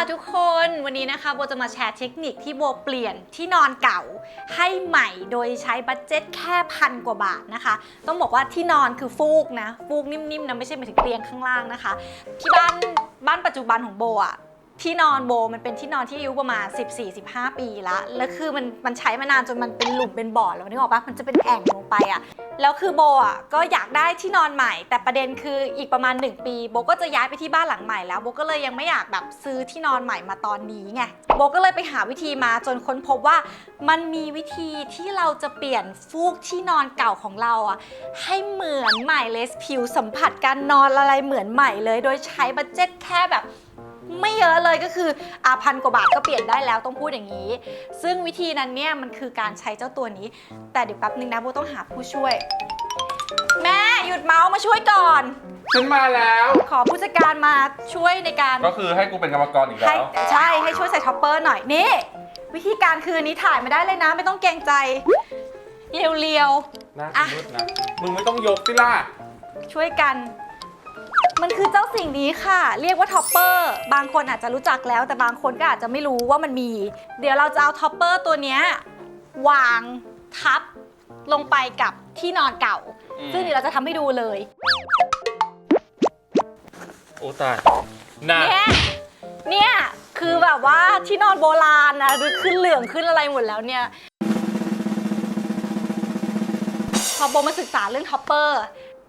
สวัสดีค่ะทุกคนวันนี้นะคะโบจะมาแชร์เทคนิคที่โบเปลี่ยนที่นอนเก่า ให้ใหม่โดยใช้บัตเจ็ตแค่พันกว่าบาทนะคะ ต้องบอกว่าที่นอนคือฟูกนะ ฟูกนิ่มๆนะไม่ใช่หมายถึงเตียงข้างล่างนะคะ ที่บ้านบ้านปัจจุบันของโบอะ ที่นอนโบมันเป็นที่นอนที่อายุประมาณ 14-15 ปีละ แล้วคือมันมันใช้มานานจนมันเป็นหลุมเป็นบ่อแล้วนึกออกปะมันจะเป็นแอ่งลงไปอะแล้วคือโบอะก็อยากได้ที่นอนใหม่ แต่ประเด็นคืออีกประมาณ 1 ปี โบก็จะย้ายไปที่บ้านหลังใหม่แล้วโบก็เลยยังไม่อยากแบบซื้อที่นอนใหม่มาตอนนี้ไงโบก็เลยไปหาวิธีมาจนค้นพบว่า มันมีวิธีที่เราจะเปลี่ยนฟูกที่นอนเก่าของเราอะให้เหมือนใหม่เลยผิวสัมผัสการนอนอะไรเหมือนใหม่เลย โดยใช้บัตเจ็ตแค่แบบ ไม่เยอะเลยก็คืออาพันกว่าบาทก็เปลี่ยนได้แล้วต้องพูดอย่างนี้ ซึ่งวิธีนั้นเนี่ยมันคือการใช้เจ้าตัวนี้ แต่เดี๋ยวแป๊บนึงนะโบต้องหาผู้ช่วย แม่หยุดเมาส์มาช่วยก่อน ฉันมาแล้ว ขอผู้จัดการมาช่วยในการ ก็คือให้กูเป็นกรรมกรอีกให้แล้ว ใช่ให้ช่วยใส่ท็อปเปอร์หน่อยนี่ วิธีการคืออันนี้ถ่ายไม่ได้เลยนะ ไม่ต้องเกรงใจ เรียวน่าอะมืดนะ มึงไม่ต้องยกสิล่ะ ๆ ช่วยกัน มันคือเจ้าสิ่งนี้ค่ะ เรียกว่าท็อปเปอร์บางคนอาจจะรู้จักแล้ว แต่บางคนก็อาจจะไม่รู้ว่ามันมี เดี๋ยวเราจะเอาท็อปเปอร์ตัวเนี้ยวางทับลงไปกับที่นอนเก่าอืมซึ่งเดี๋ยวเราจะทำให้ดูเลยโอ้ตายน่ะเนี่ยเนี่ยคือแบบว่าที่นอนโบราณนะดูขึ้นเหลืองขึ้นอะไรหมดแล้วเนี่ยพอโบมาศึกษาเรื่องท็อปเปอร์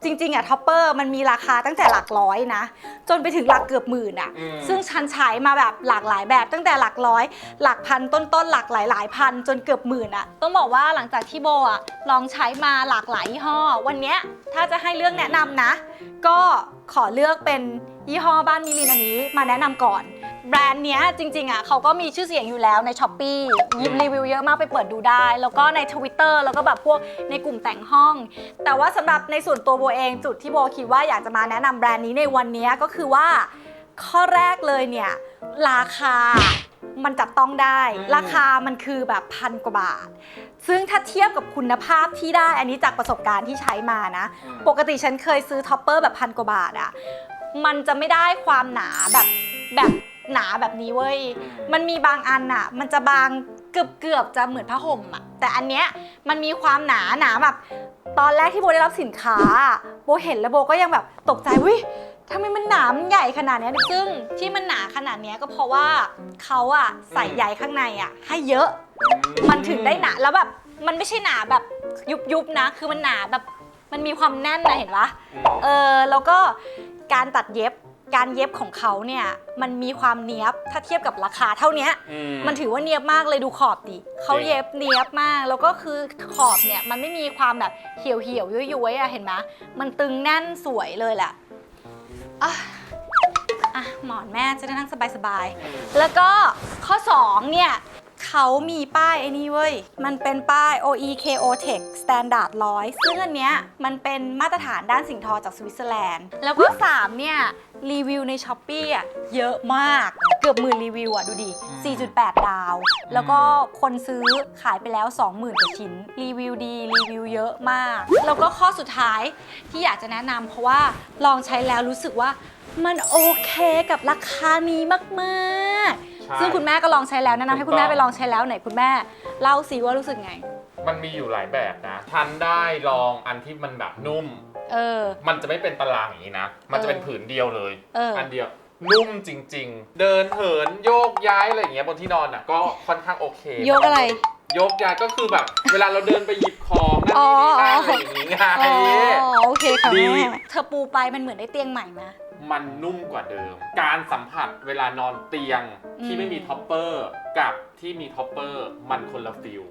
จริงๆอะท็อปเปอร์มันมีราคาตั้งแต่หลักร้อยนะ จนไปถึงหลักเกือบหมื่นอะอืม ซึ่งฉันใช้มาแบบหลากหลายแบบตั้งแต่หลักร้อย หลักพันต้นๆหลักหลายหลายๆพันจนเกือบหมื่นอะต้องบอกว่าหลังจากที่โบอะลองใช้มาหลากหลายยี่ห้อ วันเนี้ยถ้าจะให้เลือกแนะนำนะ ก็ขอเลือกเป็นยี่ห้อบ้านมิลินอันนี้มาแนะนำก่อน แบรนด์เนี้ยจริงๆอะเขาก็มีชื่อเสียงอยู่แล้วใน s h อ p e e ยิบรีวิวเยอะมากไปเปิดดูได้ แล้วก็ใน Twitter แล้วก็แบบพวกในกลุ่มแต่งห้อง แต่ว่าสำหรับในส่วนตัวโบเองจุดที่โบคิดว่าอยากจะมาแนะนำแบรนด์นี้ในวันนี้ก็คือว่า ข้อแรกเลยเนี่ย ราคามันจับต้องได้ อืม ราคามันคือแบบพันกว่าบาท ซึ่งถ้าเทียบกับคุณภาพที่ได้อันนี้จากประสบการณ์ที่ใช้มานะอืมปกติฉันเคยซื้อท็อปเปอร์แบบพันกว่าบาทอะมันจะไม่ได้ความหนาแบบแบบ หนาแบบนี้เว้ย มันมีบางอันอะมันจะบางเกือบเกือบๆจะเหมือนผ้าห่มอะแต่อันเนี้ยมันมีความหนาหนาแบบ ตอนแรกที่โบได้รับสินค้าอะโบเห็นแล้วโบก็ยังแบบตกใจวิทำไมมันหนามันใหญ่ขนาดเนี้ยซึ่งที่มันหนาขนาดเนี้ยก็เพราะว่าเขาอะใส่ใยข้างในอะให้เยอะ มันถึงได้หนาแล้วแบบมันไม่ใช่หนาแบบยุบๆนะ คือมันหนาแบบมันมีความแน่นนะเห็นปะเออแล้วก็การตัดเย็บ การเย็บของเขาเนี่ยมันมีความเนี้ยบถ้าเทียบกับราคาเท่าเนี้ยอืมันถือว่าเนียบมากเลยดูขอบดิเขาเย็บเนียบมาก แล้วก็คือขอบเนี่ยมันไม่มีความแบบเหี่ยวเหี่ยวๆย้วยๆอะเห็นไหมมันตึงแน่นสวยเลยแหละอะอะหมอนแม่จะได้นั่งสบายๆ แล้วก็ข้อ 2 เนี่ย เขามีป้ายไอ้นี่เว้ย มันเป็นป้าย OEKO Tech Standard 100 ซึ่งอันเนี้ยมันเป็นมาตรฐานด้านสิ่งทอจากสวิตเซอร์แลนด์ แล้วก็ 3 เนี่ย รีวิวใน s h อ p e e อะเยอะมาก เกือบหมื่นรีวิวอะ ดูดิ 4.8 ดาว แล้วก็คนซื้อขายไปแล้ว 20,000กว่าชิ้น รีวิวดี รีวิวเยอะมาก แล้วก็ข้อสุดท้ายที่อยากจะแนะนำเพราะว่าลองใช้แล้วรู้สึกว่ามันโอเคกับราคานี้มากๆใช่ ซึ่งคุณแม่ก็ลองใช้แล้วแนะนำให้คุณแม่ถูกไปต้องลองใช้แล้วไหนคุณแม่เล่าสิว่ารู้สึกไง มันมีอยู่หลายแบบนะฉันได้ลองอันที่มันแบบนุ่ม เออ มันจะไม่เป็นตารางอย่างนี้นะ มันจะเป็นเออผืนเดียวเลยเอออั นเดียว นุ่มจริง ๆ เดินเหินโยกย้ายอะไรอย่างเงี้ยบนที่นอนอะก็ค่อนข้างโอเคยกอะไรยกย้ายก็คือแบบ เวลาเราเดินไปหยิบของนั่นอ๋อนี่นี่นั่นอะไรอย่างงี้ไง อ๋อโอเคค่ะดี แม่เธอปูไปมันเหมือนได้เตียงใหม่ไห มมันนุ่มกว่าเดิม การสัมผัสเวลานอนเตียงที่อืมไม่มีท็อปเปอร์กับ ที่มีท็อปเปอร์มันคนละฟิล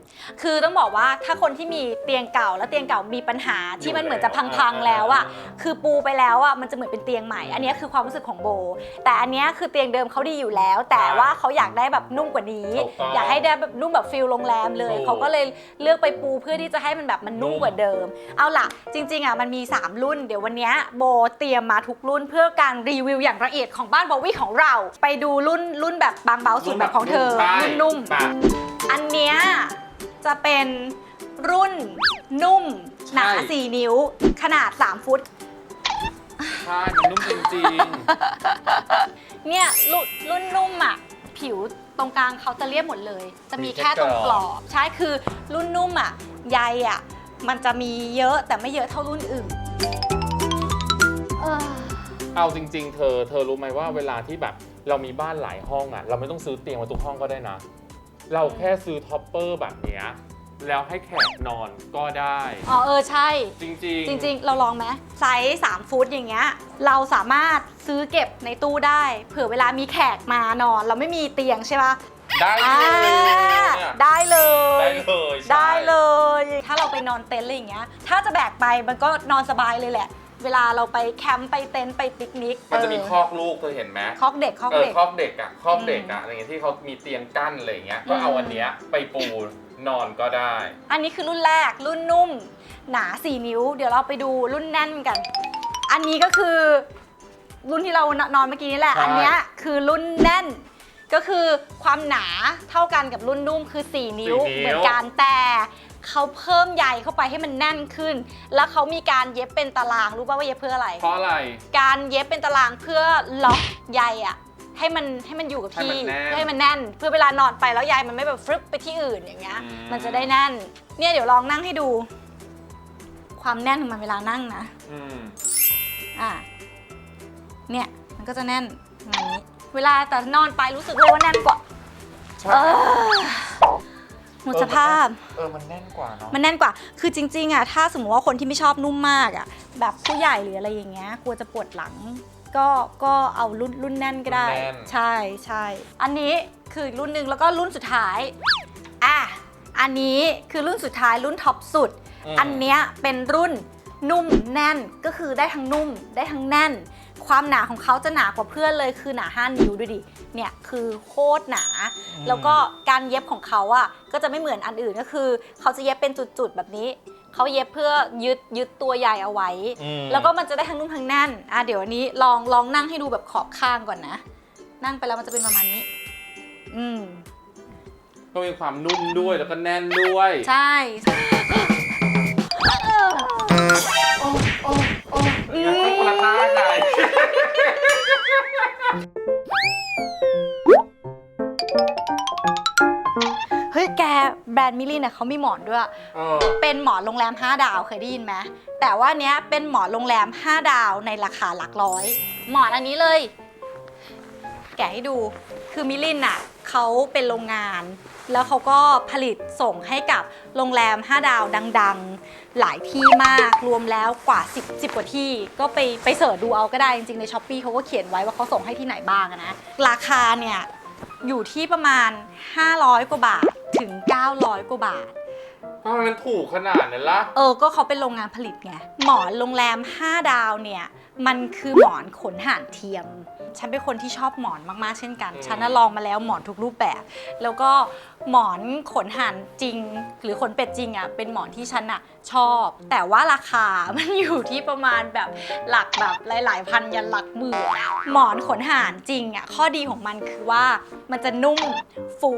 คือต้องบอกว่าถ้าคนที่มีเตียงเก่าแล้วเตียงเก่ามีปัญหาที่มันเหมือนจะพังๆแล้วอะคือปูไปแล้วอะมันจะเหมือนเป็นเตียงใหม่ อันนี้คือความรู้สึกของโบ แต่อันเนี้ยคือเตียงเดิมเขาดีอยู่แล้ว แต่ว่าเขาอยากได้แบบนุ่มกว่านี้ถูกต้องอยากให้ได้แบบนุ่มแบบฟิลโรงแรมเลยถูกเขาก็เลยเลือกไปปูเพื่อที่จะให้มันแบบมันนุ่มนุ่มกว่าเดิม เอาล่ะ จริงๆอะมันมี 3 รุ่น เดี๋ยววันเนี้ยโบเตรียมมาทุกรุ่นเพื่อการรีวิวอย่างละเอียดของบ้านโบวี่ของเรา ไปดูรุ่นรุ่นแบบบางเบาสุดแบบของเธอใช่รุ่นนุ่มแบบอันเนี้ยจะเป็นรุ่นนุ่ม หนา ใช่ 4 นิ้ว ขนาด 3 ฟุต ใช่มันนุ่มจริงเนี่ยรุ่นรุ่นนุ่มอะ ผิวตรงกลางเขาจะเรียบหมดเลย จะมีแค่ตรงกรอบใช่คือรุ่นนุ่มอะใยอะ มันจะมีเยอะแต่ไม่เยอะเท่ารุ่นอื่นเออเอาจริง ๆ เธอ เธอรู้ไหมว่าเวลาที่แบบเรามีบ้านหลายห้องอะเราไม่ต้องซื้อเตียงมาทุกห้องก็ได้นะ เราแค่ซื้อท็อปเปอร์แบบเนี้ยแล้วให้แขกนอนก็ได้ อ๋อเออใช่ จริงๆจริง ๆ เราลองไหมไซส์3ฟุตอย่างเงี้ยเราสามารถซื้อเก็บในตู้ได้ เผื่อเวลามีแขกมานอน เราไม่มีเตียงใช่ปะได้อ่าเลยเนี่ยได้เลยได้เลยใช่ ได้เลย ถ้าเราไปนอนเต็นท์อะไรอย่างเงี้ย ถ้าจะแบกไปมันก็นอนสบายเลยแหละ เวลาเราไปแคมป์ไปเต็นท์ไปปิกนิกมันจะมีเออคอกลูกเธอเห็นไหมคอกเด็กคอกเออเด็กคอกเด็กอะคอกเด็กอือะมอะไรเงี้ยที่เขามีเตียงกั้นอะไรเงี้ยก็อืมเอาอันเนี้ยไปปูนอนก็ได้ อันนี้คือรุ่นแรกรุ่นนุ่ม หนา 4 นิ้ว เดี๋ยวเราไปดูรุ่นแน่นกัน อันนี้ก็คือ รุ่นที่เรานอนเมื่อกี้นี่แหละใช่อันเนี้ยคือรุ่นแน่น ก็คือความหนาเท่ากันกับรุ่นนุ่มคือ 4 นิ้วเหมือนกันแต่ เขาเพิ่มใยเข้าไปให้มันแน่นขึ้น แล้วเขามีการเย็บเป็นตารางรู้ป่ะว่าเย็บเพื่ออะไร เพราะอะไร การเย็บเป็นตารางเพื่อล็อกใยอะให้มันให้มันอยู่กับที่ให้มันแน่นเพื่อให้มันแน่น เพื่อเวลานอนไปแล้วใยมันไม่แบบฟรึบไปที่อื่นอย่างเงี้ย อืม มันจะได้แน่น เนี่ยเดี๋ยวลองนั่งให้ดู ความแน่นของมันเวลานั่งนะ อืม อะเนี่ยมันก็จะแน่นประมาณนี้ เวลาแต่นอนไปรู้สึกเลยว่าแน่นกว่าใช่เออ หมดสภาพ เออมันแน่นกว่าเนาะ มันแน่นกว่า คือจริงๆอะถ้าสมมติว่าคนที่ไม่ชอบนุ่มมากอะ แบบผู้ใหญ่หรืออะไรอย่างเงี้ย กลัวจะปวดหลัง ก็ก็เอารุ่นรุ่นแน่นก็ได้ใช่ใช่ อันนี้คือรุ่นหนึ่งแล้วก็รุ่นสุดท้าย อะ อันนี้คือรุ่นสุดท้ายรุ่นท็อปสุด ม อันเนี้ยเป็นรุ่นนุ่มแน่นก็คือได้ทั้งนุ่มได้ทั้งแน่น ความหนาของเขาจะหนากว่าเพื่อนเลยคือหนา 5 นิ้วดูดิ เนี่ยคือโคตรหนา แล้วก็การเย็บของเขาอะก็จะไม่เหมือนอันอื่นก็คือ เขาจะเย็บเป็นจุดๆแบบนี้ เขาเย็บเพื่อยึดยึดตัวใหญ่เอาไว้ อืม แล้วก็มันจะได้ทั้งนุ่มทั้งแน่นอะเดี๋ยวอันนี้ลองลองนั่งให้ดูแบบขอบข้างก่อนนะ นั่งไปแล้วมันจะเป็นประมาณนี้ อืม ก็มีความนุ่มด้วยแล้วก็แน่นด้วย ใช่ นด์มิลลี่เนี่ยเขามีหมอนด้วย เออ เป็นหมอนโรงแรม 5 ดาวเคยได้ยินไหมแต่ว่าเนี้ยเป็นหมอนโรงแรม 5 ดาวในราคาหลักร้อย หมอนอันนี้เลย แกะให้ดูคือมิลินอะเขาเป็นโรงงาน แล้วเขาก็ผลิตส่งให้กับโรงแรม 5 ดาวดังๆ หลายที่มากรวมแล้วกว่า 10 10กว่าที่ ก็ไปไปเสิร์ชดูเอาก็ได้จริงๆในช้อปปีเขาก็เขียนไว้ว่าเขาส่งให้ที่ไหนบ้างอะนะ ราคาเนี่ย อยู่ที่ประมาณ 500 กว่าบาทถึง 900 กว่าบาท ทำไมมันถูกขนาดนั้นล่ะ เออ ก็เขาเป็นโรงงานผลิตไง หมอนโรงแรม 5 ดาวเนี่ย มันคือหมอนขนห่านเทียม ฉันเป็นคนที่ชอบหมอนมากๆ เช่นกัน อืม ฉันน่ะลองมาแล้วหมอนทุกรูปแบบ แล้วก็หมอนขนห่านจริง หรือขนเป็ดจริงอะเป็นหมอนที่ฉันอะชอบ แต่ว่าราคามันอยู่ที่ประมาณแบบหลักแบบหลาย ๆ พันยันหลักหมื่นหมอนขนห่านจริงอะข้อดีของมันคือว่ามันจะนุ่มฟู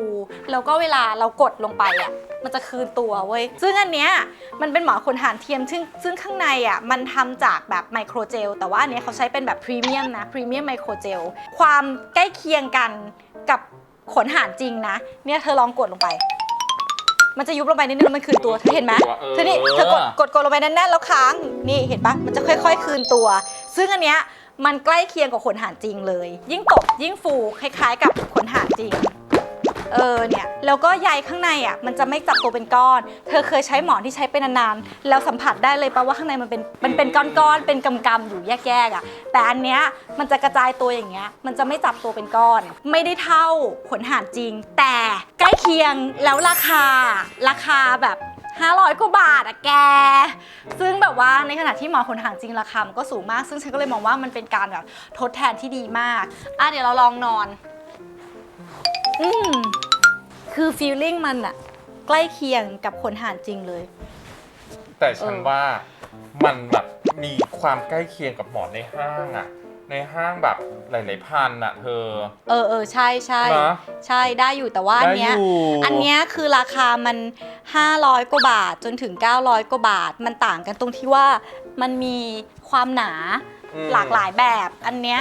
แล้วก็เวลาเรากดลงไปอะมันจะคืนตัวเว้ย ซึ่งอันเนี้ยมันเป็นหมอนขนหานเทียม ซึ่งซึ่งข้างในอะมันทำจากแบบไมโครเจล แต่ว่าอันเนี้ยเขาใช้เป็นแบบพรีเมียมนะ พรีเมียมไมโครเจล ความใกล้เคียงกันกับ ขนหานจริงนะ เนี่ยเธอลองกดลงไป มันจะยุบลงไปนิดนึงแล้วมันคืนตัวเธอเห็นไหมเออ เธอนี่เธอกดกดกดลงไปแน่นๆแล้วค้างนี่เห็นปะมันจะค่อย ๆ คืนตัว ซึ่งอันเนี้ยมันใกล้เคียงกับขนหานจริงเลย ยิ่งตบยิ่งฟูคล้าย ๆ กับขนหานจริง เออเนี่ยแล้วก็ใยข้างในอะมันจะไม่จับตัวเป็นก้อน เธอเคยใช้หมอนที่ใช้เป็นนานๆแล้วสัมผัสได้เลยปะว่าข้างในมันเป็นมันเป็นก้อนๆเป็นกำๆอยู่แยกๆอะแต่อันเนี้ยมันจะกระจายตัวอย่างเงี้ยมันจะไม่จับตัวเป็นก้อน ไม่ได้เท่าขนห่านจริง แต่ใกล้เคียงแล้วราคาราคาแบบ500กว่าบาทอะแก ซึ่งแบบว่าในขณะที่หมอขนหางจริงราคามันก็สูงมาก ซึ่งฉันก็เลยมองว่ามันเป็นการแบบทดแทนที่ดีมาก อะเดี๋ยวเราลองนอน คือฟีลลิ่งมันอะใกล้เคียงกับขนห่านจริงเลย แต่ฉันเออว่ามันแบบมีความใกล้เคียงกับหมอนในห้างอะในห้างแบบหลายๆพันอะเธอ เออเออใช่ใช่นะใช่ได้อยู่แต่ว่าอันเนี้ยได้อยู่ อันเนี้ยคือราคามัน 500กว่าบาทจนถึง 900กว่าบาทมันต่างกันตรงที่ว่ามันมีความหนาอืม หลากหลายแบบ อันเนี้ย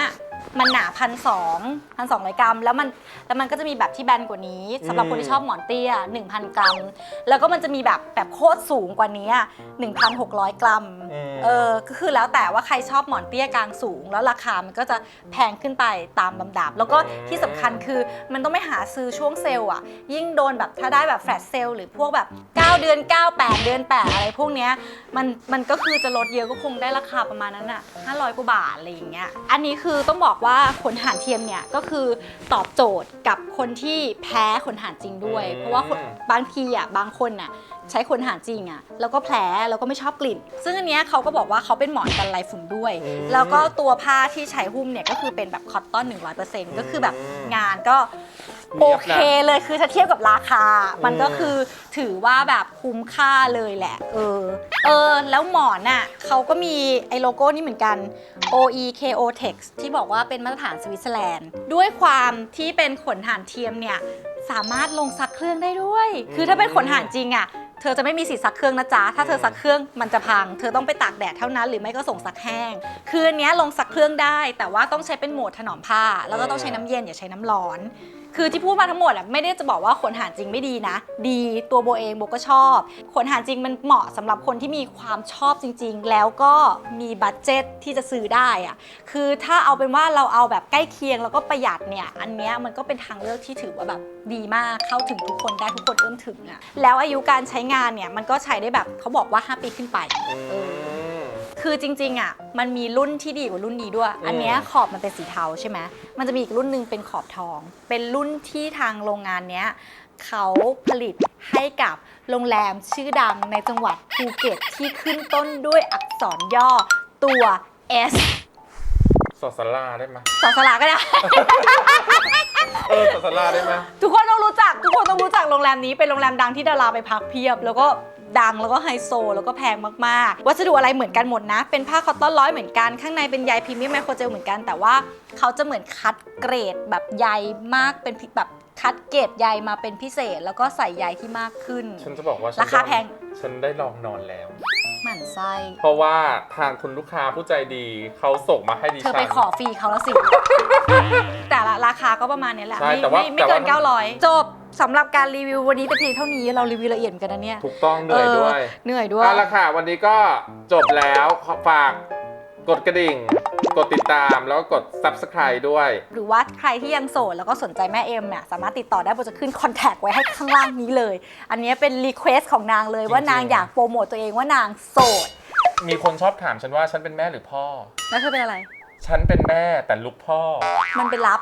มันหนาพันสองพันสองร้อยกรัม แล้วมันแล้วมันก็จะมีแบบที่แบนกว่านี้สำหรับคนที่ชอบหมอนเตี้ย 1,000 กรัม แล้วก็มันจะมีแบบแบบโคตรสูงกว่านี้1,600 กรัมอืม เออก็คือแล้วแต่ว่าใครชอบหมอนเตี้ยกลางสูง แล้วราคามันก็จะแพงขึ้นไปตามลำดับ แล้วก็ที่สำคัญคือมันต้องไม่หาซื้อช่วงเซลล์อะ ยิ่งโดนแบบถ้าได้แบบแฟลชเซลล์หรือพวกแบบ 9 เดือน 9 8 เดือน 8 อะไรพวกเนี้ยมันมันก็คือจะลดเยอะก็คงได้ราคาประมาณนั้นอะ500กว่าบาทอะไรอย่างเงี้ยอันนี้คือต้องบอกว่าขนหานเทียมเนี่ยก็คือตอบโจทย์กับคนที่แพ้ขนหานจริงด้วย เพราะว่าคนบางทีอะบางคนอะ ใช้ขนหางจริงอะ่ะแล้วก็แผลแล้วก็ไม่ชอบกลิ่น ซึ่งอันเนี้ยเขาก็บอกว่าเขาเป็นหมอนกันลายฝุ่นด้วย อืม แล้วก็ตัวผ้าที่ใช้หุ้มเนี่ยก็คือเป็นแบบคอตตอน 100%ก็คือแบบอืมงานก็เนีโอยบนะเคเลยคือถ้าเทียบกับราคา มันอืมก็คือถือว่าแบบคุ้มค่าเลยแหละ เออ เออ แล้วหมอนน่ะเขาก็มีไอ้โลโก้นี่เหมือนกัน OEKO Tex ที่บอกว่าเป็นมาตรฐานสวิตเซอร์แลนด์ ด้วยความที่เป็นขนหานเทียมเนี่ย สามารถลงซักเครื่องได้ด้วย คือถ้าเป็นขนหานจริงอะ เธอจะไม่มีสิทธิ์ซักเครื่องนะจ๊ะ ถ้าเธอซักเครื่องมันจะพัง เธอต้องไปตากแดดเท่านั้น หรือไม่ก็ส่งซักแห้ง คืออันเนี้ยลงซักเครื่องได้ แต่ว่าต้องใช้เป็นโหมดถนอมผ้า แล้วก็ต้องใช้น้ำเย็นอย่าใช้น้ำร้อน คือที่พูดมาทั้งหมดอะไม่ได้จะบอกว่าขนหานจริงไม่ดีนะ ดีตัวโบเองโบก็ชอบขนหานจริงมันเหมาะสำหรับคนที่มีความชอบจริง ๆ แล้วก็มีบัตเจ็ตที่จะซื้อได้อะคือถ้าเอาเป็นว่าเราเอาแบบใกล้เคียงแล้วก็ประหยัดเนี่ยอันเนี้ยมันก็เป็นทางเลือกที่ถือว่าแบบดีมากเข้าถึงทุกคนได้ทุกคนเอื้อมถึงอะแล้วอายุการใช้งานเนี่ยมันก็ใช้ได้แบบเขาบอกว่า 5 ปีขึ้นไปอืมคือจริงๆอะมันมีรุ่นที่ดีกว่ารุ่นนี้ด้วยอืมอันเนี้ยขอบมันเป็นสีเทาใช่ไหมมันจะมีอีกรุ่นหนึ่งเป็นขอบทอง เป็นรุ่นที่ทางโรงงานเนี้ยเขาผลิตให้กับโรงแรมชื่อดังในจังหวัดภูเก็ตที่ขึ้นต้นด้วยอักษรย่อตัว S สอดสลาได้ไหมสอสลาก็ได้ เออสอดสลาได้ไหมทุกคนต้องรู้จัก ทุกคนต้องรู้จักโรงแรมนี้เป็นโรงแรมดังที่ดาราไปพักเพียบ แล้วก็ดังแล้วก็ไฮโซ แล้วก็แพงมากๆ วัสดุอะไรเหมือนกันหมดนะ เป็นผ้าคอตตอนร้อยเหมือนกัน ข้างในเป็นใยพรีเมียมไมโครเจลเหมือนกัน แต่ว่าเขาจะเหมือนคัดเกรดแบบใยมากเป็นพิแบบคัดเกรดใยมาเป็นพิเศษ แล้วก็ใส่ใยที่มากขึ้น ฉันจะบอกว่าฉันราคาแพง ฉันได้ลองนอนแล้ว หมั่นไส้เพราะว่าทางคุณลูกค้าผู้ใจดีเขาส่งมาให้ดิเธอฉันไปขอฟรีเขาแล้วสิ แต่ละราคาก็ประมาณนี้แหละใช่ไม่แต่ว่าไม่ไม่แต่เกิว่า น 900 จบสำหรับการรีวิววันนี้แต่เพียงเท่านี้เรารีวิวละเอียดเหมือนกันนะเนี่ยถูกต้องเหนื่อยด้วยเออเหนื่อยด้วย เอาละค่ะ วันนี้ก็จบแล้วขอฝากกดกระดิ่ง กดติดตามแล้วก็กด subscribe ด้วย หรือว่าใครที่ยังโสดแล้วก็สนใจแม่เอ็มเนี่ยสามารถติดต่อได้โบจะขึ้นคอนแทคไว้ให้ข้างล่างนี้เลย อันนี้เป็นรีเควสของนางเลยจริงๆว่านางอยากโปรโมตตัวเองว่านางโสด มีคนชอบถามฉันว่าฉันเป็นแม่หรือพ่อ แล้วเธอเป็นอะไร ฉันเป็นแม่แต่ลูกพ่อ มันเป็นลับ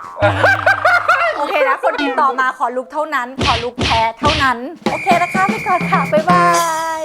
โอเคนะ คนติดต่อมาขอลุกเท่านั้น ขอลุกแท้เท่านั้น โอเคนะคะไปก่อนค่ะ บ๊ายบาย